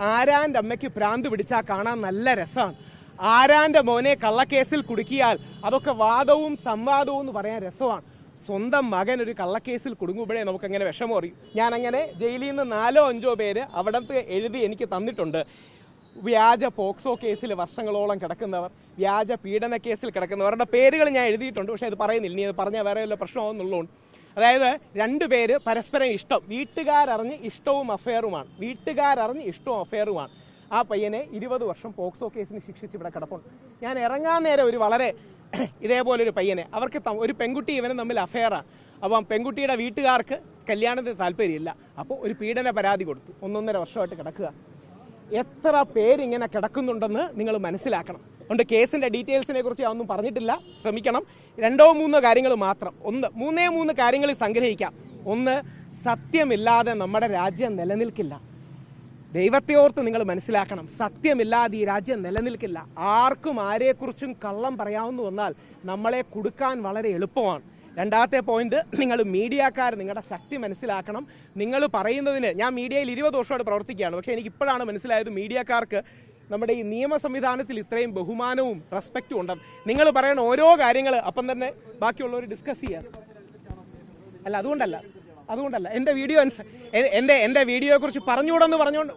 ആരാന്റെ അമ്മയ്ക്ക് പ്രാന്ത് പിടിച്ചാൽ കാണാൻ നല്ല രസമാണ് ആരാന്റെ മോനെ കള്ളക്കേസിൽ കുടുക്കിയാൽ അതൊക്കെ വാദവും സംവാദവും എന്ന് പറയാൻ രസമാണ്. സ്വന്തം മകൻ ഒരു കള്ളക്കേസിൽ കുടുങ്ങുമ്പോഴേ നമുക്ക് അങ്ങനെ വിഷമം അറിയും. ഞാൻ അങ്ങനെ ജയിലിൽ നിന്ന് നാലോ അഞ്ചോ പേര് അവിടത്തെ എഴുതി എനിക്ക് തന്നിട്ടുണ്ട്. വ്യാജ പോക്സോ കേസിൽ വർഷങ്ങളോളം കിടക്കുന്നവർ വ്യാജ പീഡന കേസിൽ കിടക്കുന്നവരുടെ പേരുകൾ ഞാൻ എഴുതിയിട്ടുണ്ട് പക്ഷേ അത് പറയുന്നില്ല. ഇനി അത് പറഞ്ഞാൽ വേറെ വല്ല പ്രശ്നമാവുന്നുള്ളതുകൊണ്ട് അതായത് രണ്ടുപേര് പരസ്പരം ഇഷ്ടം. വീട്ടുകാരറിഞ്ഞ് ഇഷ്ടവും അഫെയറുമാണ്. വീട്ടുകാരറിഞ്ഞ് ഇഷ്ടവും അഫെയറുമാണ്. ആ പയ്യനെ ഇരുപത് വർഷം പോക്സോ കേസിന് ശിക്ഷിച്ച് ഇവിടെ കിടപ്പുണ്ട്. ഞാൻ ഇറങ്ങാൻ നേരെ ഒരു വളരെ ഇതേപോലൊരു പയ്യനെ. അവർക്ക് ഒരു പെൺകുട്ടി ഇവനും തമ്മിൽ അഫെയറാണ് അപ്പം പെൺകുട്ടിയുടെ വീട്ടുകാർക്ക് കല്യാണത്തിന് താല്പര്യമില്ല. അപ്പോൾ ഒരു പീഡന പരാതി കൊടുത്തു. ഒന്നൊന്നര വർഷമായിട്ട് കിടക്കുക. എത്ര പേരിങ്ങനെ കിടക്കുന്നുണ്ടെന്ന് നിങ്ങൾ മനസ്സിലാക്കണം. അതുകൊണ്ട് കേസിന്റെ ഡീറ്റെയിൽസിനെ കുറിച്ച് ഒന്നും പറഞ്ഞിട്ടില്ല. ശ്രമിക്കണം. രണ്ടോ മൂന്നോ കാര്യങ്ങൾ മാത്രം. ഒന്ന് മൂന്നേ മൂന്ന് കാര്യങ്ങൾ സംഗ്രഹിക്കാം. ഒന്ന് സത്യമില്ലാതെ നമ്മുടെ രാജ്യം നിലനിൽക്കില്ല. ദൈവത്തെ ഓർത്ത് നിങ്ങൾ മനസ്സിലാക്കണം. സത്യമില്ലാതെ ഈ രാജ്യം നിലനിൽക്കില്ല. ആർക്കും ആരെക്കുറിച്ചും കള്ളം പറയാമെന്ന് വന്നാൽ നമ്മളെ കൊടുക്കാൻ വളരെ എളുപ്പമാണ്. രണ്ടാമത്തെ പോയിന്റ് നിങ്ങൾ മീഡിയക്കാർ നിങ്ങളുടെ ശക്തി മനസ്സിലാക്കണം. നിങ്ങൾ പറയുന്നതിന് ഞാൻ മീഡിയയിൽ ഇരുപത് വർഷമായിട്ട് പ്രവർത്തിക്കുകയാണ്. പക്ഷേ എനിക്ക് ഇപ്പോഴാണ് മനസ്സിലായത് മീഡിയക്കാർക്ക് നമ്മുടെ ഈ നിയമ സംവിധാനത്തിൽ ഇത്രയും ബഹുമാനവും റെസ്പെക്റ്റും ഉണ്ട് നിങ്ങൾ പറയുന്ന ഓരോ കാര്യങ്ങൾ അപ്പം തന്നെ ബാക്കിയുള്ളവർ ഡിസ്കസ് ചെയ്യാം അല്ല അതുകൊണ്ടല്ല. അതുകൊണ്ടല്ല. എന്റെ വീഡിയോ എന്റെ എന്റെ വീഡിയോയെക്കുറിച്ച് പറഞ്ഞുകൂടെന്ന് പറഞ്ഞുകൊണ്ട്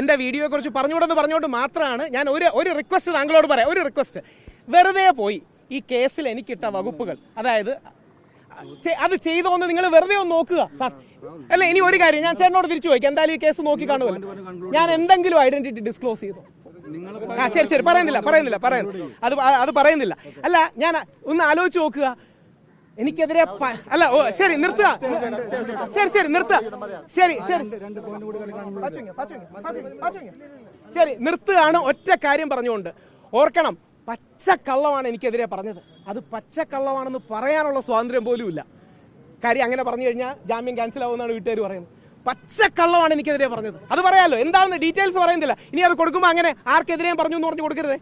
എന്റെ വീഡിയോയെക്കുറിച്ച് പറഞ്ഞുകൂടെന്ന് പറഞ്ഞുകൊണ്ട് മാത്രമാണ് ഞാൻ ഒരു ഒരു റിക്വസ്റ്റ് താങ്കളോട് പറയാം. ഒരു റിക്വസ്റ്റ് വെറുതെ പോയി ഈ കേസിൽ എനിക്കിട്ട വകുപ്പുകൾ. അതായത് അത് ചെയ്തോന്ന് നിങ്ങൾ വെറുതെ ഒന്ന് നോക്കുക അല്ല ഇനി ഒരു കാര്യം ഞാൻ ചേട്ടനോട് തിരിച്ചു ചോദിക്കാം. എന്തായാലും ഈ കേസ് നോക്കി കാണുമല്ലോ. ഞാൻ എന്തെങ്കിലും ഐഡന്റിറ്റി ഡിസ്ക്ലോസ് ചെയ്തു? ആ ശരി ശരി. പറയുന്നില്ല പറയുന്നില്ല പറയുന്നില്ല. അത് അത് പറയുന്നില്ല. അല്ല ഞാൻ ഒന്ന് ആലോചിച്ച് നോക്കുക. എനിക്കെതിരെ അല്ല ഓ ശരി നിർത്തുക. ശരി ശരി നിർത്തുക. ശരി ശരി. ശരി നിർത്തുകയാണ് ഒറ്റ കാര്യം പറഞ്ഞുകൊണ്ട്. ഓർക്കണം പച്ചക്കള്ളമാണ് എനിക്കെതിരെ പറഞ്ഞത്. അത് പച്ചക്കള്ളമാണെന്ന് പറയാനുള്ള സ്വാതന്ത്ര്യം പോലും ഇല്ല കാര്യം അങ്ങനെ പറഞ്ഞു കഴിഞ്ഞാൽ ജാമ്യം ക്യാൻസൽ ആവുമെന്നാണ് വീട്ടുകാർ പറയുന്നത്. പച്ചക്കള്ളമാണ് എനിക്കെതിരെ പറഞ്ഞത്. അത് പറയാമല്ലോ എന്താണെന്ന് ഡീറ്റെയിൽസ് പറയുന്നില്ല. ഇനി അത് കൊടുക്കുമ്പോൾ അങ്ങനെ ആർക്കെതിരെയും പറഞ്ഞു എന്ന് പറഞ്ഞു കൊടുക്കരുത്.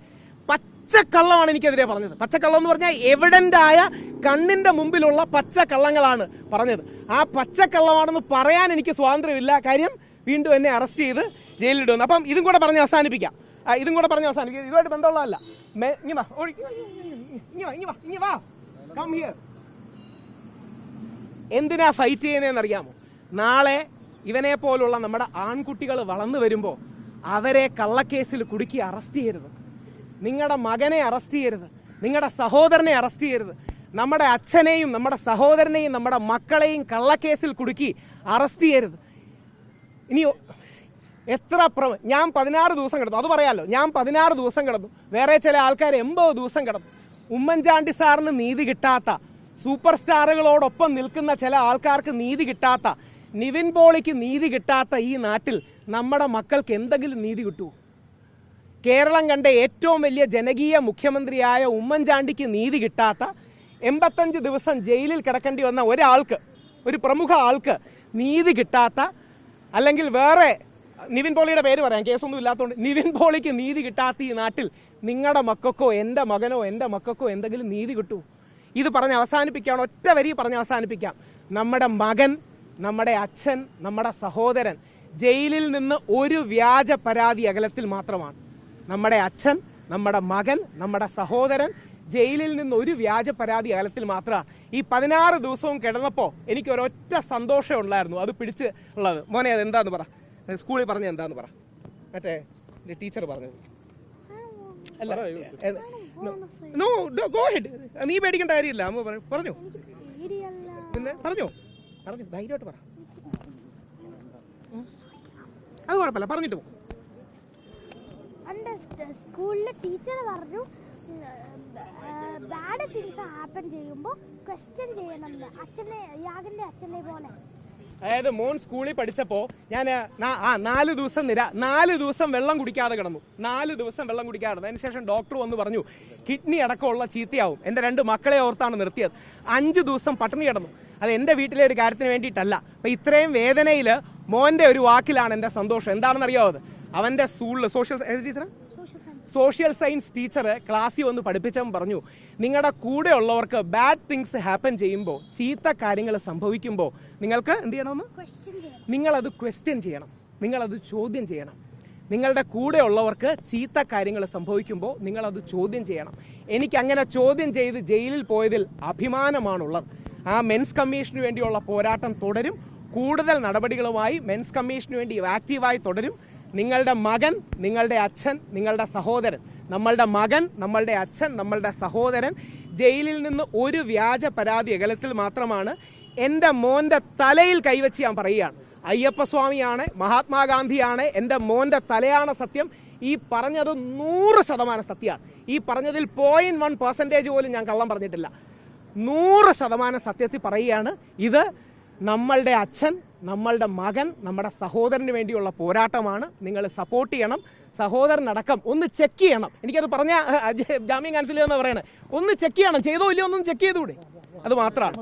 പച്ചക്കള്ളമാണ് എനിക്കെതിരെ പറഞ്ഞത്. പച്ചക്കള്ളം എന്ന് പറഞ്ഞാൽ എവിഡന്റായ ആയ കണ്ണിന്റെ മുമ്പിലുള്ള പച്ചക്കള്ളങ്ങളാണ് പറഞ്ഞത്. ആ പച്ചക്കള്ളമാണെന്ന് പറയാൻ എനിക്ക് സ്വാതന്ത്ര്യമില്ല. കാര്യം വീണ്ടും എന്നെ അറസ്റ്റ് ചെയ്ത് ജയിലിലിടുന്നു. അപ്പം ഇതും കൂടെ പറഞ്ഞ് അവസാനിപ്പിക്കാം. ഇതും കൂടെ പറഞ്ഞ് അവസാനിപ്പിക്കാം. ഇതുമായിട്ട് ബന്ധമുള്ളതല്ല. വാ. വാ വാ കം ഹിയർ എന്തിനാ ഫൈറ്റ് ചെയ്യുന്നതെന്ന് അറിയാമോ നാളെ ഇവനെ പോലുള്ള നമ്മുടെ ആൺകുട്ടികൾ വളർന്നു വരുമ്പോൾ അവരെ കള്ളക്കേസിൽ കുടുക്കി അറസ്റ്റ് ചെയ്യരുത്. നിങ്ങളുടെ മകനെ അറസ്റ്റ് ചെയ്യരുത്. നിങ്ങളുടെ സഹോദരനെ അറസ്റ്റ് ചെയ്യരുത്. നമ്മുടെ അച്ഛനെയും നമ്മുടെ സഹോദരനെയും നമ്മുടെ മക്കളെയും കള്ളക്കേസിൽ കുടുക്കി അറസ്റ്റ് ചെയ്യരുത്. ഇനി എത്ര പ്ര ഞാൻ പതിനാറ് ദിവസം കിടന്നു. അത് പറയാമല്ലോ ഞാൻ പതിനാറ് ദിവസം കിടന്നു. വേറെ ചില ആൾക്കാർ എൺപത് ദിവസം കിടന്നു. ഉമ്മൻചാണ്ടി സാറിന് നീതി കിട്ടാത്ത സൂപ്പർ സ്റ്റാറുകളോടൊപ്പം നിൽക്കുന്ന ചില ആൾക്കാർക്ക് നീതി കിട്ടാത്ത നിവിൻ പോളിക്ക് നീതി കിട്ടാത്ത ഈ നാട്ടിൽ നമ്മുടെ മക്കൾക്ക് എന്തെങ്കിലും നീതി കിട്ടൂ കേരളം കണ്ട ഏറ്റവും വലിയ ജനകീയ മുഖ്യമന്ത്രിയായ ഉമ്മൻചാണ്ടിക്ക് നീതി കിട്ടാത്ത എൺപത്തഞ്ച് ദിവസം ജയിലിൽ കിടക്കേണ്ടി വന്ന ഒരാൾക്ക് ഒരു പ്രമുഖ ആൾക്ക് നീതി കിട്ടാത്ത അല്ലെങ്കിൽ വേറെ നിവിൻ പോളിയുടെ പേര് പറയാം കേസൊന്നും ഇല്ലാത്തതുകൊണ്ട് നിവിൻ പോളിക്ക് നീതി കിട്ടാത്ത ഈ നാട്ടിൽ നിങ്ങളുടെ മക്കൾക്കോ എന്റെ മകനോ എന്റെ മക്കൾക്കോ എന്തെങ്കിലും നീതി കിട്ടൂ ഇത് പറഞ്ഞ് അവസാനിപ്പിക്കുകയാണ്. ഒറ്റ വരി പറഞ്ഞ് അവസാനിപ്പിക്കാം. നമ്മുടെ മകൻ നമ്മുടെ അച്ഛൻ നമ്മുടെ സഹോദരൻ ജയിലിൽ നിന്ന് ഒരു വ്യാജ പരാതി അകലത്തിൽ മാത്രമാണ്. നമ്മുടെ അച്ഛൻ നമ്മുടെ മകൻ നമ്മുടെ സഹോദരൻ ജയിലിൽ നിന്ന് ഒരു വ്യാജ പരാതി അകലത്തിൽ മാത്രമാണ്. ഈ പതിനാറ് ദിവസവും കിടന്നപ്പോൾ എനിക്ക് ഒരൊറ്റ സന്തോഷം ഉണ്ടായിരുന്നു അത് പിടിച്ച് ഉള്ളത്. മോനെ അത് എന്താന്ന് പറ സ്കൂളിൽ പറഞ്ഞ എന്താന്ന് പറ. മറ്റേ ടീച്ചർ പറഞ്ഞത്. അല്ല നോ ഗോ ഹെഡ്. നീ പേടിക്കേണ്ട കാര്യമില്ല. പറഞ്ഞു പറ- പറഞ്ഞോ. പേടിയല്ല. പിന്നെ പറഞ്ഞോ. പറഞ്ഞു ധൈര്യമായിട്ട് പറ. അത് കുഴപ്പമില്ല പറഞ്ഞിട്ട് പോകും സ്കൂളിലെ ടീച്ചർ പറഞ്ഞു ബാഡ് തിങ്സ് ഹാപ്പൻ ചെയ്യുമ്പോൾ ക്വസ്റ്റ്യൻ ചെയ്യണം അച്ഛനെ യാഗിന്റെ അച്ഛനെ പോലെ. അതായത് മോൻ സ്കൂളിൽ പഠിച്ചപ്പോ ഞാൻ ആ നാല് ദിവസം നിര നാല് ദിവസം വെള്ളം കുടിക്കാതെ കിടന്നു. നാല് ദിവസം വെള്ളം കുടിക്കാതെ കിടന്നു. അതിനുശേഷം ഡോക്ടർ വന്ന് പറഞ്ഞു കിഡ്നി അടക്കമുള്ള ചീത്തയാവും. എന്റെ രണ്ട് മക്കളെ ഓർത്താണ് നിർത്തിയത്. അഞ്ച് ദിവസം പട്ടിണി കിടന്നു. അത് എന്റെ വീട്ടിലെ ഒരു കാര്യത്തിന് വേണ്ടിയിട്ടല്ല. അപ്പം ഇത്രയും വേദനയിൽ മോന്റെ ഒരു വാക്കിലാണ് എന്റെ സന്തോഷം. എന്താണെന്ന് അത്? അവന്റെ സ്കൂളിൽ social teacher social science social science teacher ക്ലാസ്സിൽ വന്ന് പഠിപ്പിച്ചവൻ പറഞ്ഞു നിങ്ങളുടെ കൂടെ ഉള്ളവർക്ക് ബാഡ് തിങ്സ് ഹാപ്പൻ ചെയ്യുമ്പോൾ ചീത്ത കാര്യങ്ങൾ സംഭവിക്കുമ്പോൾ നിങ്ങൾക്ക് എന്ത് ചെയ്യണമെന്ന് നിങ്ങളത് ക്വസ്റ്റ്യൻ ചെയ്യണം. നിങ്ങളത് ചോദ്യം ചെയ്യണം. നിങ്ങളുടെ കൂടെ ഉള്ളവർക്ക് ചീത്ത കാര്യങ്ങൾ സംഭവിക്കുമ്പോൾ നിങ്ങളത് ചോദ്യം ചെയ്യണം. എനിക്ക് അങ്ങനെ ചോദ്യം ചെയ്ത് ജയിലിൽ പോയതിൽ അഭിമാനമാണുള്ളത്. ആ മെൻസ് കമ്മീഷന് വേണ്ടിയുള്ള പോരാട്ടം തുടരും. കൂടുതൽ നടപടികളുമായി മെൻസ് കമ്മീഷന് വേണ്ടി ആക്റ്റീവായി തുടരും. നിങ്ങളുടെ മകൻ നിങ്ങളുടെ അച്ഛൻ നിങ്ങളുടെ സഹോദരൻ. നമ്മളുടെ മകൻ നമ്മളുടെ അച്ഛൻ നമ്മളുടെ സഹോദരൻ ജയിലിൽ നിന്ന് ഒരു വ്യാജ പരാതി അകലത്തിൽ മാത്രമാണ് എന്റെ മോന്റെ തലയിൽ കൈവച്ച് ഞാൻ പറയുകയാണ്. അയ്യപ്പസ്വാമിയാണ് മഹാത്മാഗാന്ധിയാണ് എന്റെ മോന്റെ തലയാണ് സത്യം. ഈ പറഞ്ഞത് നൂറ് ശതമാനം സത്യമാണ്. ഈ പറഞ്ഞതിൽ പോയിന്റ് വൺ പെർസെന്റേജ് പോലും ഞാൻ കള്ളം പറഞ്ഞിട്ടില്ല. നൂറ് ശതമാനം സത്യത്തിൽ പറയുകയാണ് ഇത് നമ്മളുടെ അച്ഛൻ നമ്മളുടെ മകൻ നമ്മുടെ സഹോദരന് വേണ്ടിയുള്ള പോരാട്ടമാണ്. നിങ്ങൾ സപ്പോർട്ട് ചെയ്യണം. സഹോദരനടക്കം ഒന്ന് ചെക്ക് ചെയ്യണം. എനിക്കത് പറഞ്ഞ ജാമ്യം കാൻസൽ ചെയ്യുന്ന പറയണേ. ഒന്ന് ചെക്ക് ചെയ്യണം. ചെയ്തോ ഇല്ലയോ ഒന്നും ചെക്ക് ചെയ്തുകൂടെ അത് മാത്രമാണ്.